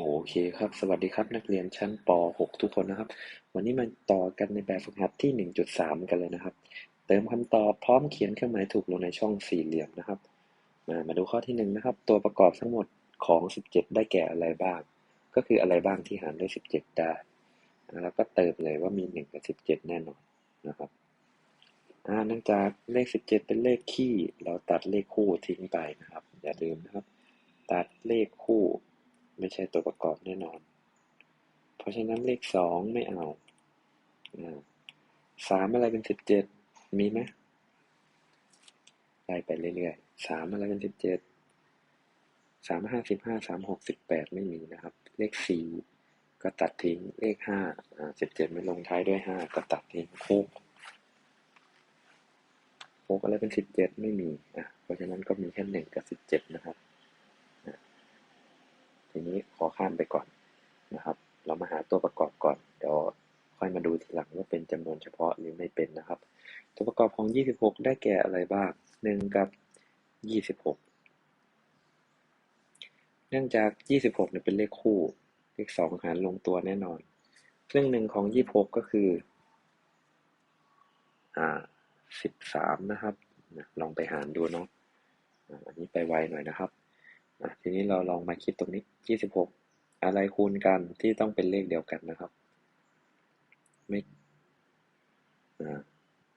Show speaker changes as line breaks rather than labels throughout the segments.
โอเคครับ สวัสดีครับ นักเรียนชั้นป .6 ทุกคนนะครับ วันนี้มาต่อกันในแบบฝึกหัดที่ 1.3 กันเลยนะครับ เติมคำตอบพร้อมเขียนเครื่องหมายถูกลงในช่องสี่เหลี่ยมนะครับ มามาดูข้อที่1นะครับ ตัวประกอบทั้งหมดของ 17 ได้แก่อะไรบ้าง ก็คืออะไรบ้างที่หารด้วย 17 ได้ แล้วก็เติมเลยว่ามี 1 กับ 17 แน่นอนนะครับเนื่องจากเลข 17 เป็นเลขคี่ เราตัดเลขคู่ทิ้งไปนะครับ อย่าลืมนะครับ ตัดเลขคู่ ไม่ใช่ตัวประกอบแน่นอน เพราะฉะนั้นเลขสองไม่เอาสามอะไรเป็นสิบเจ็ดมีไหมไล่ไปเรื่อยๆสามอะไรเป็นสิบเจ็ดสามห้าสิบห้าสามหกสิบแปดไม่มีนะครับ เลขสี่ก็ตัดทิ้งเลขห้าสิบเจ็ดไม่ลงท้ายด้วยห้าก็ตัดทิ้งหกหกอะไรเป็นสิบเจ็ดไม่มีอะเพราะฉะนั้นก็มีแค่หนึ่งกับสิบเจ็ดนะครับทีนี้ขอข้ามไปก่อนนะครับ เรามาหาตัวประกอบก่อน เดี๋ยวค่อยมาดูทีหลังว่าเป็น จำนวนเฉพาะหรือไม่เป็นนะครับ ตัวประกอบของ 26 ได้แก่อะไรบ้าง 1 กับ 26 เนื่องจาก 26เนี่ยเป็นเลขคู่ เลข 2 หารลงตัวแน่นอน ครึ่งหนึ่งของ 26 ก็คืออ่า13 นะครับ ลองไปหารดูเนาะอันนี้ไปไวหน่อยนะครับทีนี้เราลองมาคิดตรงนี้ 26 อะไรคูณกันที่ต้องเป็นเลขเดียวกันนะครับ ไม่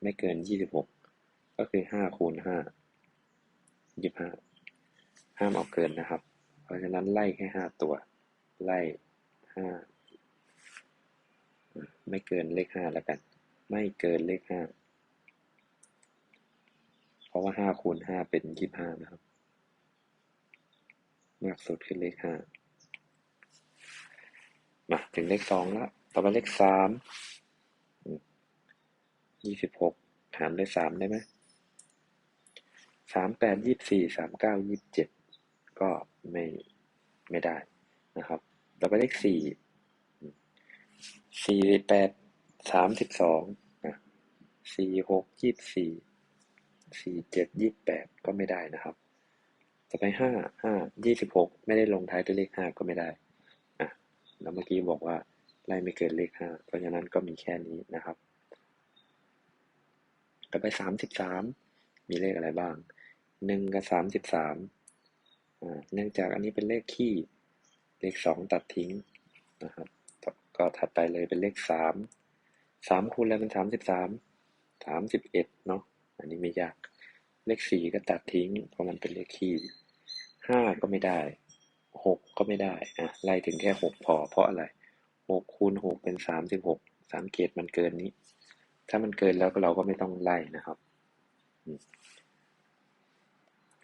ไม่เกิน26ก็คือ5คูณ5 25ห้ามเอาเกินนะครับ เพราะฉะนั้นไล่แค่5ตัว ไล่5ไม่เกินเลข5แล้วกัน ไม่เกินเลข5เพราะว่า5คูณ5เป็น25นะครับ มากสุดคือเลขห้ามาถึงเลขสองแล้วต่อไปเลขสาม ยี่สิบหกหารด้วยสามได้ไหมสามแปดยี่สี่สามเก้ายี่เจ็ดก็ไม่ไม่ได้นะครับต่อไปเลขสี่สี่แปดสามสิบสองนะสี่หกยี่สี่สี่เจ็ดยี่แปดก็ไม่ได้นะครับต่อไปห้าห้ายี่สิบหกไม่ได้ลงท้ายด้วยเลขห้าก็ไม่ได้อะแล้วเมื่อกี้บอกว่าไล่ไม่เกินเลขห้าเพราะฉะนั้นก็มีแค่นี้นะครับ ต่อไปสามสิบสามมีเลขอะไรบ้างหนึ่งกับสามสิบสามเนื่องจากอันนี้เป็นเลขคี่เลขสองตัดทิ้งนะครับ ก็ถัดไปเลยเป็นเลขสามสามคูณแล้วเป็นสามสิบสามสามสิบเอ็ดเนาะอันนี้ไม่ยาก เลขสี่ก็ตัดทิ้ง เพราะมันเป็นเลขคี่ห้าก็ไม่ได้หกก็ไม่ได้อะไล่ถึงแค่หกพอเพราะอะไรหกคูณหกเป็นสามสิบหกสังเกตมันเกินนี้ ถ้ามันเกินแล้วเราก็ไม่ต้องไล่นะครับ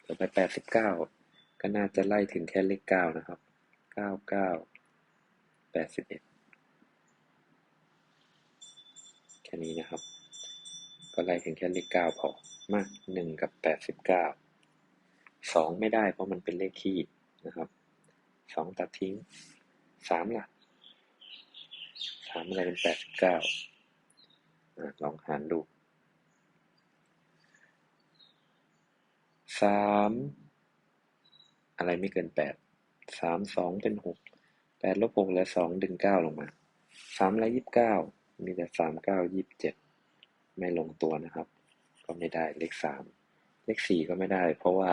ต่อไปแปดสิบเก้าก็น่าจะไล่ถึงแค่เลขเก้านะครับเก้าเก้าแปดสิบเอ็ดแค่นี้นะครับ ก็ไล่ถึงแค่เลขเก้าพอมากหนึ่งกับแปดสิบเก้าสองไม่ได้เพราะมันเป็นเลขคี่นะครับสองตัดทิ้งสามล่ะสามอะไรเป็นแปดสิบเก้า ลองหารดูสามอะไรไม่เกินแปดสามสองเป็นหกแปดลบหกแล้วสองดึงเก้าลงมาสามและยี่สิบเก้ามีแต่สามเก้ายี่สิบเจ็ดไม่ลงตัวนะครับ ก็ไม่ได้เลขสามเลขสี่ก็ไม่ได้ เพราะว่า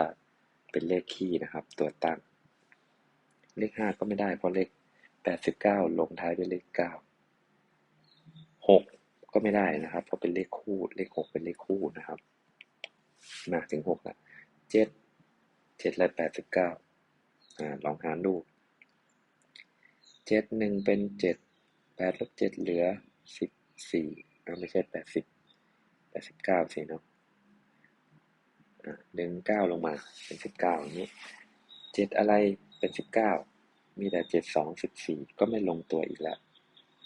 เป็นเลขคี่นะครับ ตัวตั้ง เลขห้าก็ไม่ได้เพราะเลขแปดสิบเก้าลงท้ายด้วยเลขเก้าหก ก็ไม่ได้นะครับเพราะเป็นเลขคู่เลขหกเป็นเลขคู่นะครับ มาถึงหกละเจ็ดเจ็ดและแปดสิบเก้าอ่าลองหารดูเจ็ดหนึ่งเป็นเจ็ดแปดลบเจ็ดเหลือสิบสี่ไม่ใช่แปดสิบแปดสิบเก้าสิเนาะดึงเก้าลงมาเป็นสิบเก้าอย่างนี้เจ็ดอะไรเป็นสิบเก้ามีแต่เจ็ดสองสิบสี่ก็ไม่ลงตัวอีกแล้ว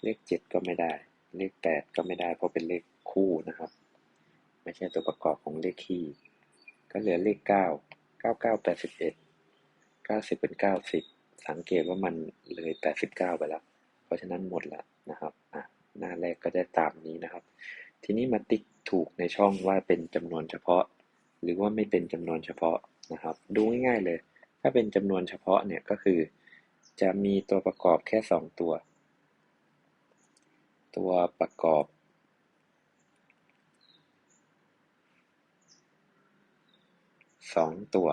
เลขเจ็ดก็ไม่ได้ เลขแปดก็ไม่ได้เพราะเป็นเลขคู่นะครับ ไม่ใช่ตัวประกอบของเลขคี่ ก็เหลือเลขเก้าเก้าเก้าแปดสิบเอ็ดเก้าสิบเป็นเก้าสิบสังเกตว่ามันเลยแปดสิบเก้าไปแล้ว เพราะฉะนั้นหมดล้วนะครับอะหน้าแรกก็จะตามนี้นะครับ ทีนี้มาติ๊กถูกในช่องว่าเป็นจำนวนเฉพาะ หรือว่าไม่เป็นจำนวนเฉพาะนะครับ ดูง่ายๆเลย ถ้าเป็นจำนวนเฉพาะเนี่ยก็คือ จะมีตัวประกอบแค่สองตัว ตัวประกอบ สองตัว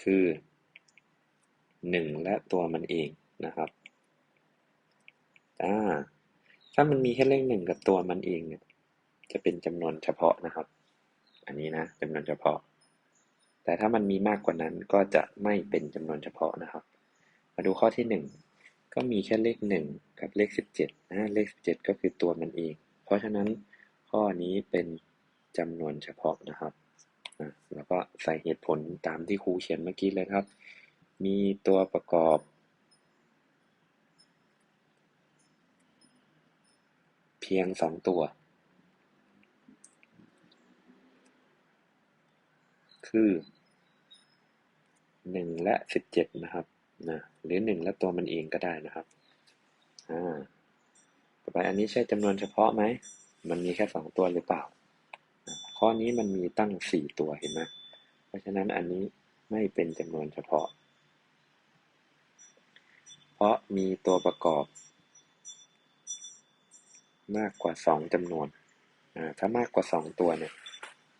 คือหนึ่งและตัวมันเองนะครับอ่าถ้ามันมีแค่เลขหนึ่งกับตัวมันเองเนี่ย จะเป็นจำนวนเฉพาะนะครับ อันนี้นะจำนวนเฉพาะ แต่ถ้ามันมีมากกว่านั้นก็จะไม่เป็นจำนวนเฉพาะนะครับ มาดูข้อที่หนึ่ง ก็มีแค่เลขหนึ่งกับเลขสิบเจ็ดนะเลขสิบเจ็ดก็คือตัวมันเอง เพราะฉะนั้นข้อนี้เป็นจำนวนเฉพาะนะครับแล้วก็ใส่เหตุผลตามที่ครูเขียนเมื่อกี้เลยครับ มีตัวประกอบ เพียงสองตัว คือหนึ่งและสิบเจ็ดนะครับ นะหรือหนึ่งและตัวมันเองก็ได้นะครับอ่าต่อไปอันนี้ใช่จำนวนเฉพาะไหม มันมีแค่สองตัวหรือเปล่า ข้อนี้มันมีตั้งสี่ตัวเห็นไหมเพราะฉะนั้นอันนี้ไม่เป็นจำนวนเฉพาะ เพราะมีตัวประกอบ มากกว่าสองจำนวนถ้ามากกว่าสองตัวเนี่ย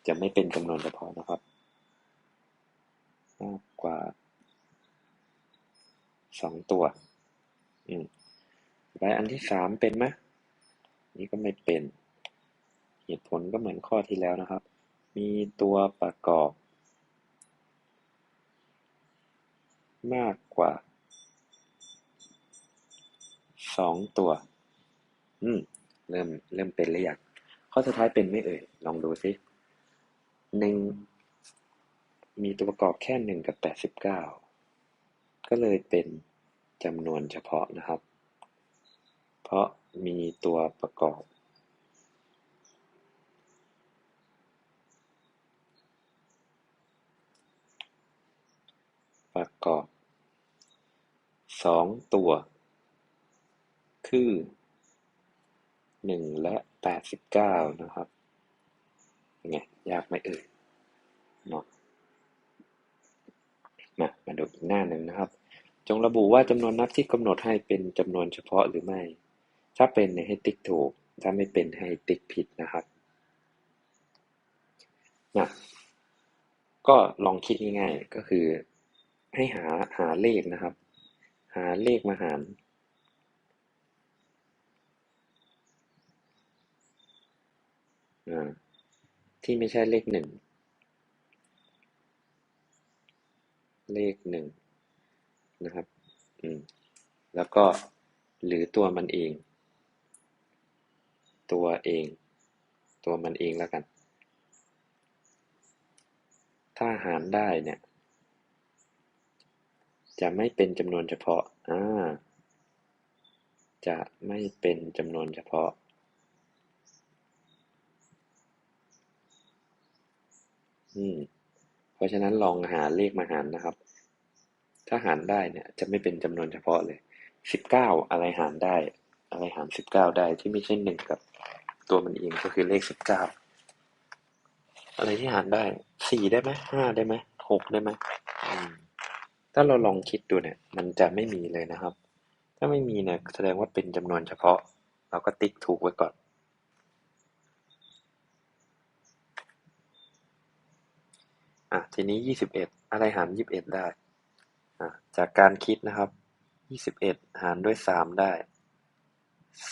จะไม่เป็นจำนวนเฉพาะนะครับ มากกว่า สองตัว อืมไปอันที่สามเป็นไหมนี่ก็ไม่เป็น เหตุผลก็เหมือนข้อที่แล้วนะครับ มีตัวประกอบ มากกว่าสองตัว อืม เริ่มเริ่มเป็นหรือยังข้อสุดท้ายเป็นไม่เอ่ย ลองดูซิหนึ่งมีตัวประกอบแค่หนึ่งกับแปดสิบเก้า ก็เลยเป็นจำนวนเฉพาะนะครับ เพราะมีตัวประกอบ ประกอบสองตัว คือหนึ่งและแปดสิบเก้านะครับไงยากไหมเอ่ยเนาะมามาดูอีกหน้าหนึ่งนะครับ จงระบุว่าจำนวนนับที่กำหนดให้เป็นจำนวนเฉพาะหรือไม่ ถ้าเป็นให้ติ๊กถูก ถ้าไม่เป็นให้ติ๊กผิดนะครับนะก็ลองคิดง่ายๆก็คือ ให้หาหาเลขนะครับ หาเลขมาหารที่ไม่ใช่เลขหนึ่ง เลขหนึ่ง นะครับ อืม แล้วก็หรือตัวมันเอง ตัวเอง ตัวมันเองแล้วกัน ถ้าหารได้เนี่ย จะไม่เป็นจำนวนเฉพาะ อ่า จะไม่เป็นจำนวนเฉพาะอืม เพราะฉะนั้นลองหาเลขมาหารนะครับ ถ้าหารได้เนี่ย จะไม่เป็นจำนวนเฉพาะเลยสิบเก้าอะไรหารได้ อะไรหารสิบเก้าได้ที่ไม่ใช่หนึ่งกับ ตัวมันเองก็คือเลขสิบเก้าอะไรที่หารได้สี่ได้ไหมห้าได้ไหมหกได้ไหมมถ้าเราลองคิดดูเนี่ย มันจะไม่มีเลยนะครับ ถ้าไม่มีเนี่ยแสดงว่าเป็นจำนวนเฉพาะ เราก็ติ๊กถูกไว้ก่อน อะ ทีนี้ยี่สิบเอ็ดอะไรหารยี่สิบเอ็ดได้ จากการคิดนะครับ ยี่สิบเอ็ดหารด้วยสามได้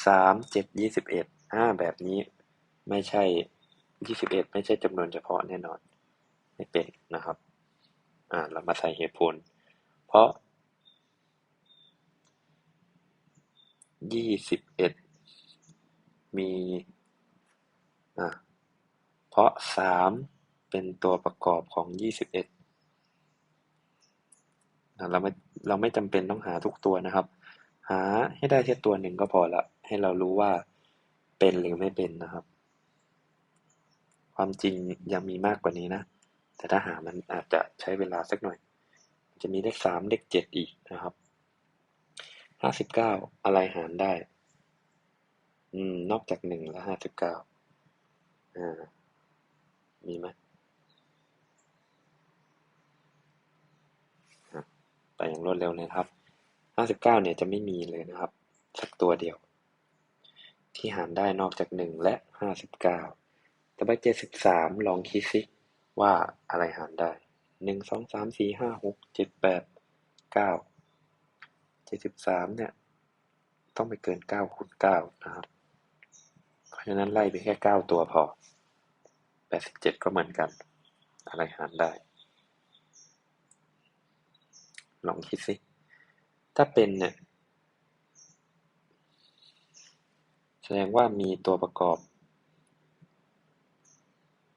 สามเจ็ดยี่สิบเอ็ดอ่าแบบนี้ไม่ใช่ยี่สิบเอ็ดไม่ใช่จำนวนเฉพาะแน่นอน ไม่เป็นนะครับ อ่าเรามาใส่เหตุผล เพราะยี่สิบเอ็ดมีอะเพราะสามเป็นตัวประกอบของยี่สิบเอ็ด เราไม่เราไม่จำเป็นต้องหาทุกตัวนะครับ หาให้ได้แค่ตัวหนึ่งก็พอละ ให้เรารู้ว่าเป็นหรือไม่เป็นนะครับ ความจริงยังมีมากกว่านี้นะ แต่ถ้าหามันอาจจะใช้เวลาสักหน่อย จะมีเลขสามเลขเจ็ดอีกนะครับห้าสิบเก้าอะไรหารได้ อืม นอกจากหนึ่งแล้วห้าสิบเก้าอ่า มีไหม ไปอย่างรวดเร็วเลยครับห้าสิบเก้าเนี่ยจะไม่มีเลยนะครับ สักตัวเดียว ที่หารได้นอกจากหนึ่งและห้าสิบเก้าต่ไปเจ็ดสิบสามลองคิดสิว่าอะไรหารได้หนึ่งสองสามสี่ห้าหกเจ็ดแปดเก้าเจ็ดสิบสามเนี่ย ต้องไปเกินเก้าคูณเก้านะครับ เพราะฉะนั้นไล่ไปแค่เก้าตัวพอแปดสิบเจ็ดก็เหมือนกัน อะไรหารได้ ลองคิดสิ ถ้าเป็นเนี่ยแสดงว่ามีตัวประกอบ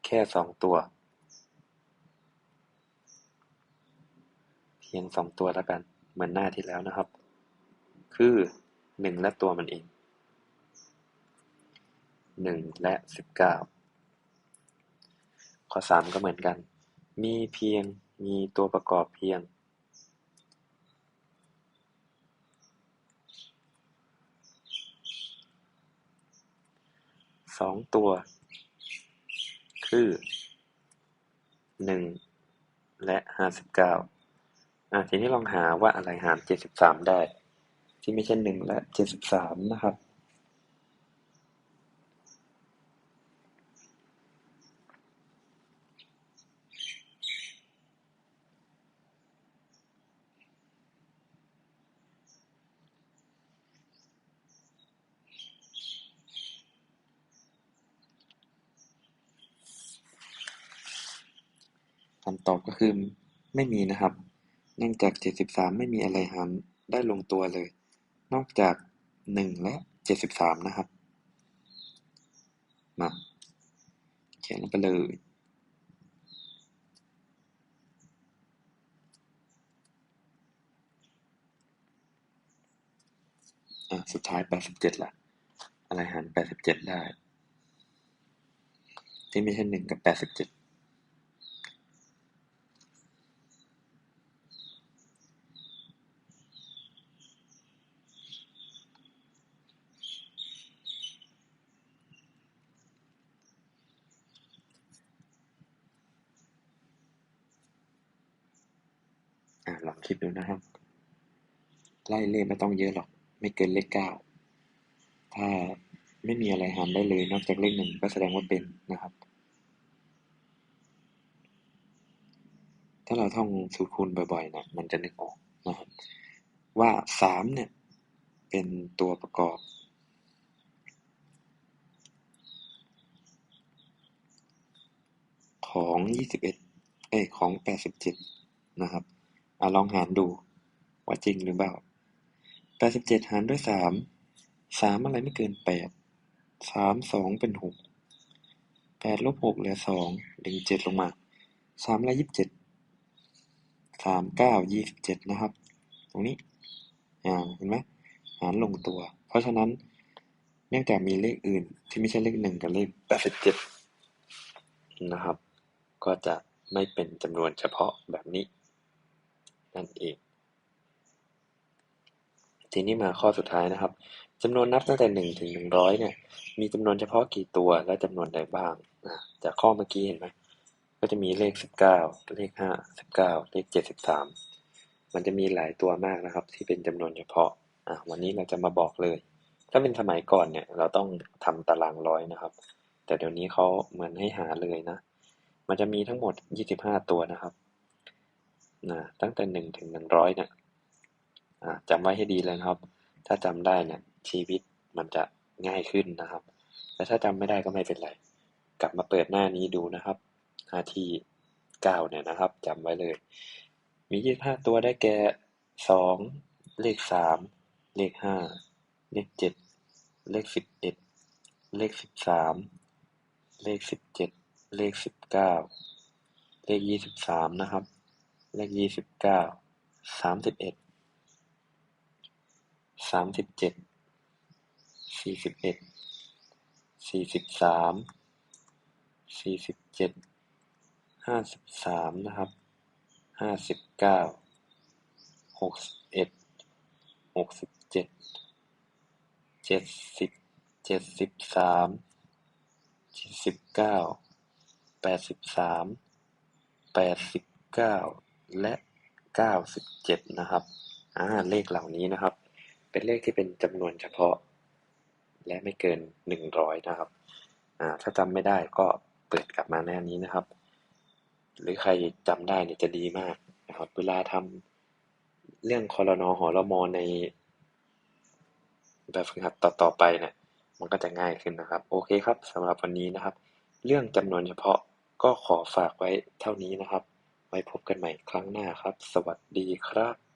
แค่สองตัว เพียงสองตัวแล้วกัน เหมือนหน้าที่แล้วนะครับ คือหนึ่งและตัวมันเองหนึ่งและสิบเก้าข้อสามก็เหมือนกัน มีเพียงมีตัวประกอบเพียง สองตัว คือหนึ่งและห้าสิบเก้าอะทีนี้ลองหาว่าอะไรหารเจ็ดสิบสามได้ ที่ไม่ใช่หนึ่งและเจ็ดสิบสามนะครับำตอบก็คือ ไม่มีนะครับ เนื่องจาก 73 ไม่มีอะไรหารได้ลงตัวเลย นอกจาก 1 และ 73 นะครับ มา เขียนไปเลยสุดท้าย 87ล่ะ อะไรหาร 87 ได้ ที่ไม่ใช่1กับ 87 คิดดูนะครับ ไล่เลขไม่ต้องเยอะหรอก ไม่เกินเลขเก้า ถ้าไม่มีอะไรหารได้เลยนอกจากเลขหนึ่งก็แสดงว่าเป็นนะครับ ถ้าเราท่องสูตรคูณบ่อยๆนะมันจะนึกออกนะครับ ว่าสามเนี่ย เป็นตัวประกอบของยี่สิบเอ็ดเอ้ย ของแปดสิบเจ็ดนะครับ อะลองหารดู ว่าจริงหรือเปล่าแปดสิบเจ็ดหารด้วยสามสามอะไรไม่เกินแปดสามสองเป็นหกแปดลบหกเหลือสองดึงเจ็ดลงมาสามละยี่สิบเจ็ดสามเก้ายี่สิบเจ็ดนะครับ ตรงนี้อ่าเห็นไหมหารลงตัว เพราะฉะนั้นเนื่องจากมีเลขอื่นที่ไม่ใช่เลขหนึ่งกับเลขแปดสิบเจ็ดนะครับ ก็จะไม่เป็นจำนวนเฉพาะแบบนี้ นั่นเอง ทีนี้มาข้อสุดท้ายนะครับจำนวนนับตั้งแต่หนึ่งถึงหนึ่งร้อยเนี่ย มีจำนวนเฉพาะกี่ตัวและจำนวนใดบ้างจากข้อเมื่อกี้เห็นไหมก็จะมีเลขสิบเก้าเลขห้าสิบเก้าเลขเจ็ดสิบสามมันจะมีหลายตัวมากนะครับ ที่เป็นจำนวนเฉพาะอะวันนี้เราจะมาบอกเลย ถ้าเป็นสมัยก่อนเนี่ย เราต้องทำตารางร้อยนะครับ แต่เดี๋ยวนี้เขาเหมือนให้หาเลยนะ มันจะมีทั้งหมดยี่สิบห้าตัวนะครับ นะตั้งแต่หนึ่งถึงหนึ่งร้อยเนี่ยจำไว้ให้ดีเลยครับ ถ้าจำได้เนี่ยชีวิตมันจะง่ายขึ้นนะครับแต่ถ้าจำไม่ได้ก็ไม่เป็นไร กลับมาเปิดหน้านี้ดูนะครับหน้าที่เก้าเนี่ยนะครับจำไว้เลย มียี่สิบห้าตัวได้แก่สองเลขสามเลขห้าเลขเจ็ดเลขสิบเอ็ดเลขสิบสามเลขสิบเจ็ดเลขสิบเก้าเลขยี่สิบสามนะครับ เลขยี่สิบเก้า สามสิบเอ็ด สามสิบเจ็ด สี่สิบเอ็ด สี่สิบสาม สี่สิบเจ็ด ห้าสิบสามนะครับ ห้าสิบเก้า หกสิบเอ็ด หกสิบเจ็ด เจ็ดสิบ เจ็ดสิบสาม เจ็ดสิบเก้า แปดสิบสาม แปดสิบเก้า และเก้าสิบเจ็ดนะครับอ่าเลขเหล่านี้นะครับ เป็นเลขที่เป็นจำนวนเฉพาะ และไม่เกินหนึ่งร้อยนะครับอ่าถ้าจำไม่ได้ก็เปิดกลับมาหน้านี้นะครับ หรือใครจำได้เนี่ยจะดีมากนะครับ เวลาทำเรื่องคอรนอหอรมอในแบบฝึกหัดต่อๆไปเนี่ยมันก็จะง่ายขึ้นนะครับ โอเคครับสำหรับวันนี้นะครับ เรื่องจำนวนเฉพาะก็ขอฝากไว้เท่านี้นะครับ ไว้พบกันใหม่ครั้งหน้าครับ สวัสดีครับ